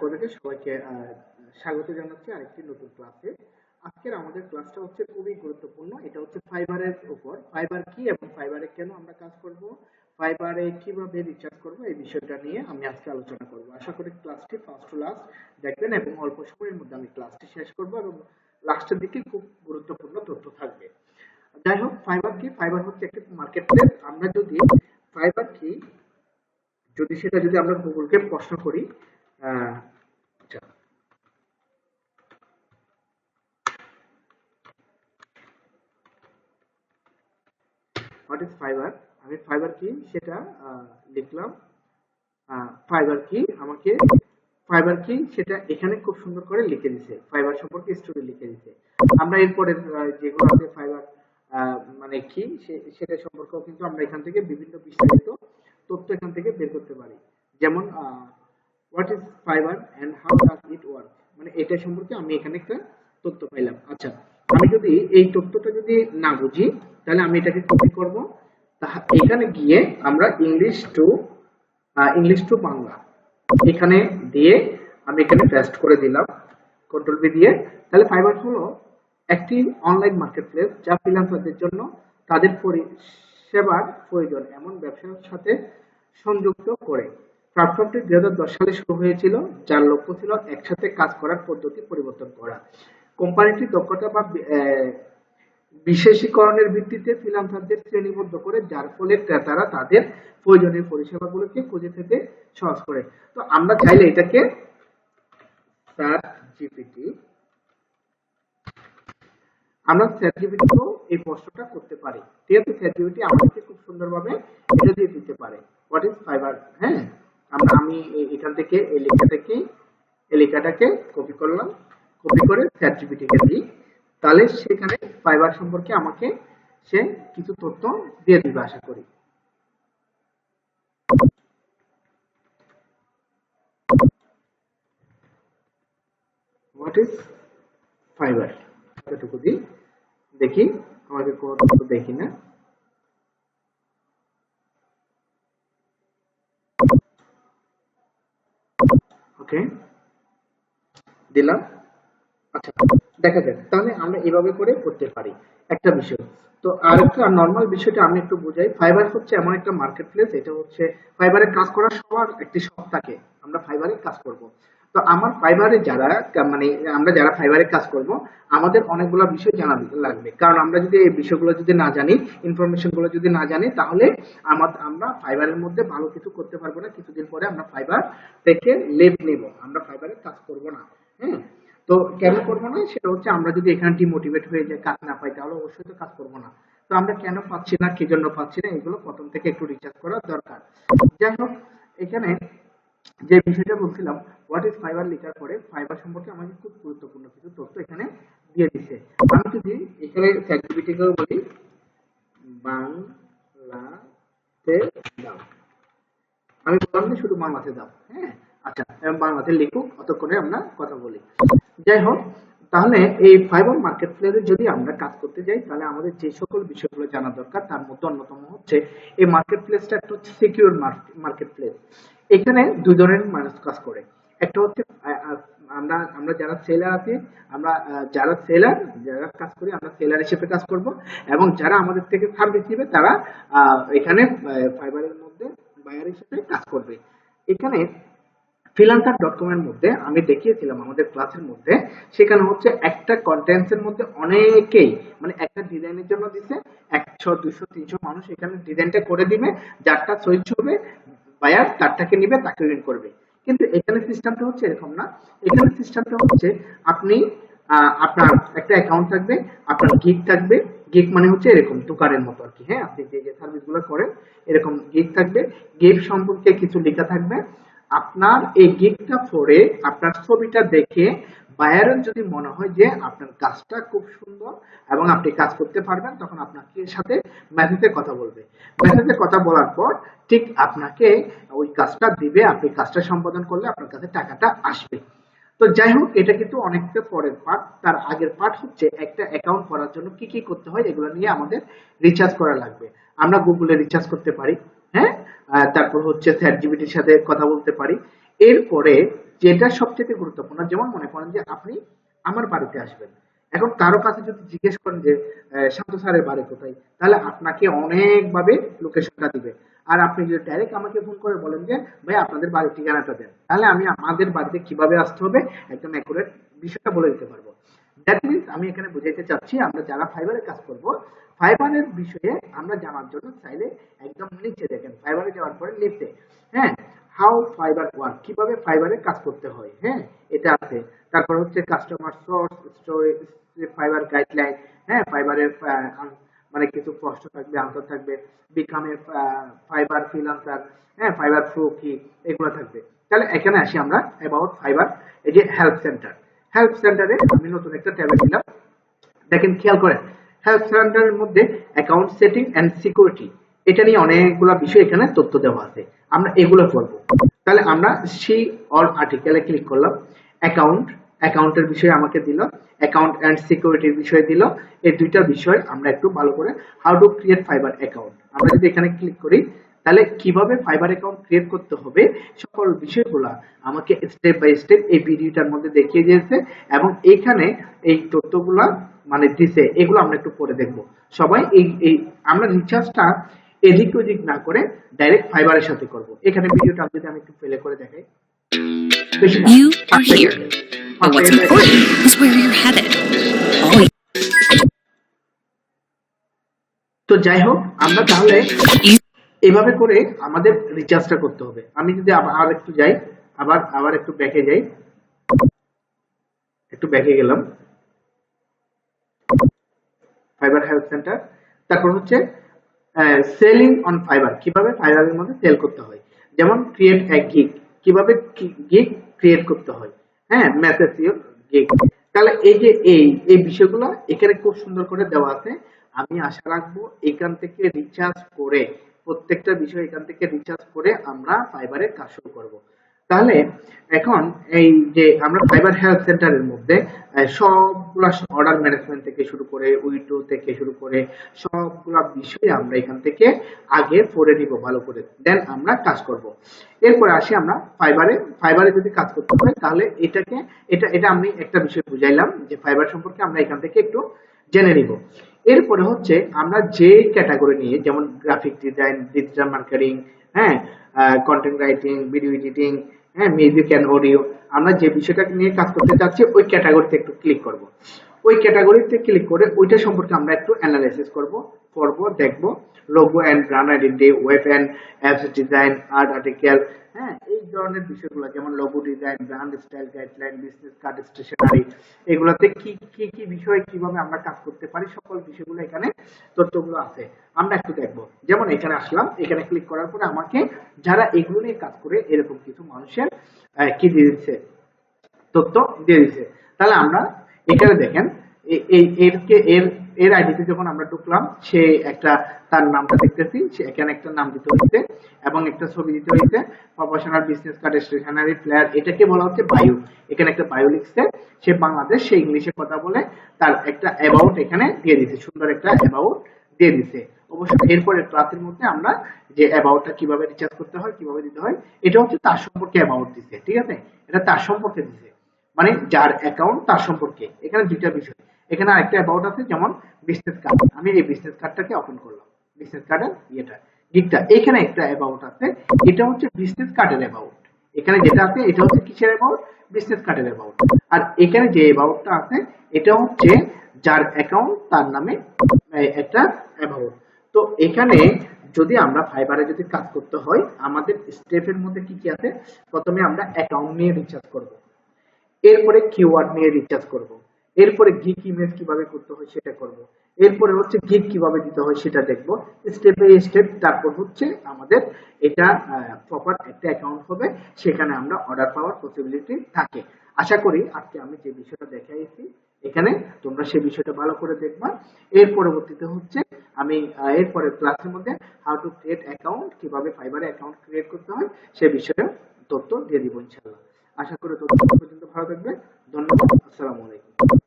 পক্ষ সবাইকে স্বাগত জানাচ্ছি আরেকটি নতুন ক্লাসে। আজকের আমাদের ক্লাসটা হচ্ছে খুবই গুরুত্বপূর্ণ। এটা হচ্ছে ফাইবারের উপর। ফাইবার কি এবং ফাইবারে কেন আমরা কাজ করব? ফাইবারে কীভাবে রিচার্জ করব? এই বিষয়টা নিয়ে আমি আজকে আলোচনা করব। আশা করি ক্লাসটি ফার্স্ট টু লাস্ট দেখবেন এবং অল্প সময়ের মধ্যে আমি ক্লাসটি শেষ করব এবং লাস্টের দিকে খুব গুরুত্বপূর্ণ তথ্য থাকবে। যাই হোক, ফাইবার কি? ফাইবার হচ্ছে একটি মার্কেট প্লেস আমরা যদি ফাইবার কি, যদি সেটা যদি আমরা গুগলকে প্রশ্ন করি আহ, ফাইবার ফাইবার কি? সেটা এখানে খুব সুন্দর করে লিখে দিছে। ফাইবার সম্পর্কে স্টোরি লিখে দিছে। আমরা এরপরে যেগুলো আছে ফাইবার মানে কি সেটা সম্পর্কেও কিন্তু আমরা এখান থেকে বিভিন্ন বিস্তারিত তথ্য এখান থেকে বের করতে পারি। যেমন what is Fiverr and how does it work মানে এটা সম্পর্কে আমি এখানে একটা তথ্য পাইলাম। আচ্ছা আমি যদি এই তথ্যটা যদি না বুঝি, তাহলে আমি এটাকে কপি করব। এখানে গিয়ে আমরা English to English to Bangla এখানে দিয়ে আমি এখানে পেস্ট করে দিলাম। কন্ট্রোল বি দিয়ে। তাহলে ফাইবার হলো একটি অনলাইন মার্কেটপ্লেস যা ফ্রিল্যান্সারদের জন্য তাদের পরিষেবার প্রয়োজন, এমন ব্যবসার সাথে সংযুক্ত করে। প্ল্যাটফর্মটি দুই হাজার দশ সালে শুরু হয়েছিল, যার লক্ষ্য ছিল একসাথে কাজ করার পদ্ধতি পরিবর্তন করা। কোম্পানিটি দক্ষতা বা বিশেষীকরণের ভিত্তিতে ফ্রিল্যান্সারদের শ্রেণীবদ্ধ করে, যার ফলে ক্রেতারা তাদের প্রয়োজনীয় পরিষেবাগুলোকে খুঁজে পেতে সহজ করে। তো আমরা চাইলে এটাকে আমরা জিপিটিকেও এই প্রশ্নটা করতে পারি। ঠিক আছে জিপিটি আমাদেরকে খুব সুন্দরভাবে এটা দিয়ে দিতে পারে। হোয়াট ইজ ফাইবার হ্যাঁ? আমি এখান থেকে এই লেখা থেকে, এই লেখাটাকে কপি করলাম কপি করে দিই। তাহলে সেখানে ফাইবার সম্পর্কে আমাকে সে কিছু তথ্য দিয়ে দিবে, আশা করি। হোয়াট ইজ ফাইবার এতটুকু দিই। দেখি আমাকে কোনো তথ্য দেখি না ওকে দিলাম। আচ্ছা দেখা যাক। তাহলে আমরা এভাবে করে করতে পারি। একটা বিষয়। তো আর একটা নর্মাল বিষয়টা আমি একটু বুঝাই। ফাইবার হচ্ছে এমন একটা মার্কেট প্লেস এটা হচ্ছে ফাইবারে কাজ করার সবার একটি শখ থাকে। আমরা ফাইবারে কাজ করব। তো আমার ফাইবারে যারা মানে আমরা যারা ফাইবারে কাজ করব, আমাদের অনেকগুলো বিষয় জানা লাগবে। কারণ আমরা যদি এই বিষয়গুলো যদি না জানি ইনফরমেশনগুলো যদি না জানি, তাহলে আমার- আমরা ফাইবারের মধ্যে ভালো কিছু করতে পারব না। কিছুদিন পরে আমরা ফাইবার থেকে লেপ নেব। আমরা ফাইবারে কাজ করব না। হ্যাঁ তো কেন করব না? সেটা হচ্ছে আমরা যদি এখানে ডিমোটিভেট হয়ে যায় কাজ না পাই, তাহলে অবশ্যই তো কাজ করব না। তো আমরা কেন পাচ্ছি না, কি জন্য পাচ্ছি না, এগুলো প্রথম থেকে একটু রিচার্জ করা দরকার। যাই হোক, এখানে যে বিষয়টা বলছিলাম হোয়াট ইজ ফাইবার লেখার পরে ফাইবার সম্পর্কে আমাকে খুব গুরুত্বপূর্ণ কিছু তথ্য এখানে দিয়ে দিছে। আমি যদি এখানে চ্যাটজিপিটিকেও বলি, বাংলাতে দাও। আমি বললাম শুধু বাংলাতে দাও হ্যাঁ? আচ্ছা বাংলাতে লিখুক অতক্ষণে আমরা কথা বলি। যাই হোক, তাহলে এই ফাইবার মার্কেট প্লেসে যদি আমরা কাজ করতে যাই, তাহলে আমাদের যে সকল বিষয়গুলো জানা দরকার, তার মধ্যে অন্যতম হচ্ছে, এই মার্কেট প্লেসটা একটা হচ্ছে সিকিউর মার্কেট প্লেস এখানে দুই ধরনের মানুষ কাজ করে। একটা হচ্ছে আমরা আমরা যারা সেলার আছি, আমরা যারা সেলার যারা কাজ করি, আমরা সেলার হিসেবে কাজ করব এবং যারা আমাদের থেকে সার্ভিস নেবে তারা এখানে ফাইবারের মধ্যে বায়ার হিসেবে কাজ করবে। এখানে ফ্রিলান্সার ডট কম এর মধ্যে আমি দেখিয়েছিলাম, আমাদের ক্লাসের মধ্যে, সেখানে হচ্ছে একটা কন্টেন্টস এর মধ্যে অনেকেই মানে একটা ডিজাইনের জন্য দিছে, একশো দুশো তিনশো মানুষ এখানে ডিজাইনটা করে দিবে, যারটা সহ্য হবে বায়ার তারটাকে নিবে, তাকে উইন করবে। কিন্তু এখানে সিস্টেমটা হচ্ছে এরকম না। এখানে সিস্টেমটা হচ্ছে আপনি আপনার একটা অ্যাকাউন্ট থাকবে, আপনার গিগ থাকবে। গিগ মানে হচ্ছে এরকম দোকানের মতো আর কি হ্যাঁ? আপনি যে যে সার্ভিসগুলো করেন, এরকম গিগ থাকবে। গিগ সম্পর্কে কিছু লেখা থাকবে। আপনার এই গিগটা পড়ে আপনার ছবিটা দেখে বায়ারের যদি মনে হয় যে আপনার কাজটা খুব সুন্দর এবং আপনি কাজ করতে পারবেন, তখন আপনাকে সাথে মেসেজে কথা বলবে। মেসেজে কথা বলার পর ঠিক আপনাকে ওই কাজটা দিবে, আপনি কাজটা সম্পাদন করলে আপনার কাছে টাকাটা আসবে। তো যাই হোক, এটা কিন্তু অনেকটা পরের পার্ট তার আগের পার্ট হচ্ছে একটা অ্যাকাউন্ট করার জন্য কি কি করতে হয়, এগুলো নিয়ে আমাদের রিচার্জ করা লাগবে। আমরা গুগলে রিচার্জ করতে পারি হ্যাঁ? তারপর হচ্ছে চ্যাট জিবিটির সাথে কথা বলতে পারি। এরপরে যেটা সবচেয়ে গুরুত্বপূর্ণ, যেমন মনে করেন যে আপনি আমার বাড়িতে আসবেন। এখন কারও কাছে যদি জিজ্ঞেস করেন যে শান্ত স্যারের বাড়ি কোথায়? তাহলে আপনাকে অনেকভাবে লোকেশনটা দিবে। আর আপনি যদি ডাইরেক্ট আমাকে ফোন করে বলেন যে, ভাই, আপনাদের বাড়ির ঠিকানাটা দেন। তাহলে আমি আমাদের বাড়িতে কীভাবে আসতে হবে একদম অ্যাকুরেট বিষয়টা বলে দিতে পারব। দ্যাট মিনস আমি এখানে বুঝাইতে চাচ্ছি, আমরা যারা ফাইবারে কাজ করব ফাইবারের বিষয়ে আমরা জানার জন্য চাইলে একদম নিচে দেখেন ফাইবারে যাওয়ার পরে লিখতে হ্যাঁ? হাউ ফাইবার ওয়ার্ক কীভাবে ফাইবারে কাজ করতে হয়? হ্যাঁ এটা আছে। তারপর হচ্ছে customer source storage Fiverr guideline হ্যাঁ ফাইবারের মানে কিছু প্রশ্ন থাকবে আনসার থাকবে। বিকামে ফাইবার ফ্রিল্যান্সার হ্যাঁ ফাইবার ফ্লো কি, এগুলো থাকবে। তাহলে এখানে আসি আমরা অ্যাবাউট ফাইবার এই যে হেল্প সেন্টার হেল্প সেন্টারে আমি নতুন একটা ট্যাবে দিলাম। দেখেন, খেয়াল করেন হেল্প সেন্টারের মধ্যে অ্যাকাউন্ট সেটিং এন্ড সিকিউরিটি এটা নিয়ে অনেকগুলো বিষয় এখানে তথ্য দেওয়া আছে। আমরা এগুলো করব। তাহলে আমরা সি অল আর্টিকেলে ক্লিক করলাম। অ্যাকাউন্ট অ্যাকাউন্টের বিষয়ে আমাকে দিল। অ্যাকাউন্ট এন্ড সিকিউরিটির বিষয় দিল। এই দুইটা বিষয় আমরা একটু ভালো করে how to create Fiverr account আমরা যদি এখানে ক্লিক করি, তাহলে কীভাবে ফাইবার অ্যাকাউন্ট ক্রিয়েট করতে হবে সকল বিষয়গুলো আমাকে স্টেপ বাই স্টেপ এই ভিডিওটার মধ্যে দেখিয়ে দিয়েছে এবং এইখানে এই তথ্যগুলা মানে দিছে, এগুলো আমরা একটু পরে দেখব। সবাই এই এই, আমরা রিচার্জটা এদিক ওদিক না করে ডাইরেক্ট ফাইবারের সাথে করব। এখানে ভিডিওটা যদি আমি একটু প্লে করে দেখাই। বেশি না, You পাঁচ are here. সেকেন্ড। পাঁচ But what's important is where you're headed. তো যাই হোক আমরা তাহলে এভাবে করে আমাদের রিচার্জটা করতে হবে। আমি যদি আর একটু যাই আবার আবার একটু ব্যাকে যাই। একটু ব্যাকে গেলাম। ফাইবার হেলথ সেন্টার তারপর হচ্ছে সেলিং অন ফাইবার কীভাবে ফাইবারের মধ্যে সেল করতে হয়? যেমন ক্রিয়েট এ গিগ কীভাবে গিগ ক্রিয়েট করতে হয়? হ্যাঁ মেসেজ ইউর গিগ তাহলে এই যে এই এই বিষয়গুলো এখানে খুব সুন্দর করে দেওয়া আছে। আমি আশা রাখব এখান থেকে রিচার্জ করে, প্রত্যেকটা বিষয় এখান থেকে রিচার্জ করে আমরা ফাইবারের কাজ শুরু করব। তাহলে এখন এই যে আমরা ফাইবার হেলথ সেন্টারের মধ্যে সবগুলা অর্ডার ম্যানেজমেন্ট থেকে শুরু করে উইডো থেকে শুরু করে, সবগুলা বিষয় আমরা এখান থেকে আগে পড়ে নিব, ভালো করে। দেন আমরা কাজ করব। এরপরে আসি আমরা ফাইবারে ফাইবারে যদি কাজ করতে হয়, তাহলে এটাকে, এটা এটা আমি একটা বিষয় বুঝাইলাম যে ফাইবার সম্পর্কে আমরা এখান থেকে একটু জেনে নিব। এরপরে হচ্ছে আমরা যে ক্যাটাগরি নিয়ে, যেমন গ্রাফিক ডিজাইন ডিজিটাল মার্কেটিং হ্যাঁ কন্টেন্ট রাইটিং ভিডিও এডিটিং হ্যাঁ মিউজিক অ্যান্ড অডিও আমরা যে বিষয়টাকে নিয়ে কাজ করতে চাচ্ছি, ওই ক্যাটাগরিতে একটু ক্লিক করব। ওই ক্যাটাগরিতে ক্লিক করে ওইটা সম্পর্কে আমরা একটু অ্যানালাইসিস করব করব দেখব। Logo and brand identity web and apps design art article হ্যাঁ এই ধরনের বিষয়গুলো, যেমন logo design brand style guideline business card stationery এগুলোতে কি কি কি বিষয়ে কীভাবে আমরা কাজ করতে পারি, সকল বিষয়গুলো এখানে তথ্যগুলো আছে। আমরা একটু দেখব। যেমন এখানে আসলাম, এখানে ক্লিক করার পরে আমাকে যারা এগুলো নিয়ে কাজ করে, এরকম কিছু মানুষের কি দিয়ে দিচ্ছে? তথ্য দিয়ে দিচ্ছে। তাহলে আমরা এখানে দেখেন এর আইডিতে যখন আমরা ঢুকলাম, সে একটা, তার নামটা দেখতেছি, সে এখানে একটা নাম দিতে এবং একটা ছবি দিতে প্রফেশনাল বিজনেস কার্ড স্টেশনারি এটাকে বলা হচ্ছে বায়ু এখানে একটা বায়ু লিখছে, সে বাংলাদেশ, সে ইংলিশে কথা বলে, তার একটা অ্যাবাউট এখানে দিয়ে দিছে, সুন্দর একটা অ্যাবাউট দিয়ে দিছে। অবশ্য এরপরে ক্লাসের মধ্যে আমরা যে অ্যাবাউটটা কীভাবে রিচার্জ করতে হয়, কীভাবে দিতে হয়, এটা হচ্ছে তার সম্পর্কে অ্যাবাউট দিছে, ঠিক আছে? এটা তার সম্পর্কে দিছে। মানে যার অ্যাকাউন্ট তার সম্পর্কে। এখানে দুইটা বিষয়। এখানে আরেকটা অ্যাবাউট আছে, যেমন বিজনেস কার্ড আমি এই বিজনেস কার্ডটাকে ওপেন করলাম। বিজনেস কার্ডের ইয়েটা। গিকটা এখানে একটা অ্যাবাউট আছে। এটা হচ্ছে বিজনেস কার্ডের অ্যাবাউট এখানে যেটা আছে, এটা হচ্ছে কিসের অ্যাবাউট বিজনেস কার্ডের অ্যাবাউট আর এখানে যে অ্যাবাউটটা আছে, এটা হচ্ছে যার অ্যাকাউন্ট তার নামে একটা অ্যাবাউট তো এখানে যদি আমরা ফাইবারে যদি কাজ করতে হয়, আমাদের স্টেপের মধ্যে কি কি আছে? প্রথমে আমরা অ্যাকাউন্ট নিয়ে রিচার্জ করব। এরপরে কিওয়ার্ড নিয়ে রিচার্জ করব। এরপরে গিক ইমেজ কীভাবে করতে হয় সেটা করব। এরপরে হচ্ছে গিক কীভাবে দিতে হয় সেটা দেখব। স্টেপ বাই স্টেপ তারপর হচ্ছে আমাদের এটা প্রপার একটা অ্যাকাউন্ট হবে। সেখানে আমরা অর্ডার পাওয়ার পসিবিলিটি থাকে। আশা করি আজকে আমি যে বিষয়টা দেখাইছি, এখানে তোমরা সেই বিষয়টা ভালো করে দেখবা। এর পরবর্তীতে হচ্ছে আমি এরপরে ক্লাসের মধ্যে হাউ টু ক্রিয়েট অ্যাকাউন্ট কীভাবে ফাইবারে অ্যাকাউন্ট ক্রিয়েট করতে হয়, সে বিষয়ে তথ্য দিয়ে দিব ইনশাআল্লাহ। আশা করি ততক্ষণ পর্যন্ত ভালো থাকবে ধন্যবাদ। আসসালামু আলাইকুম।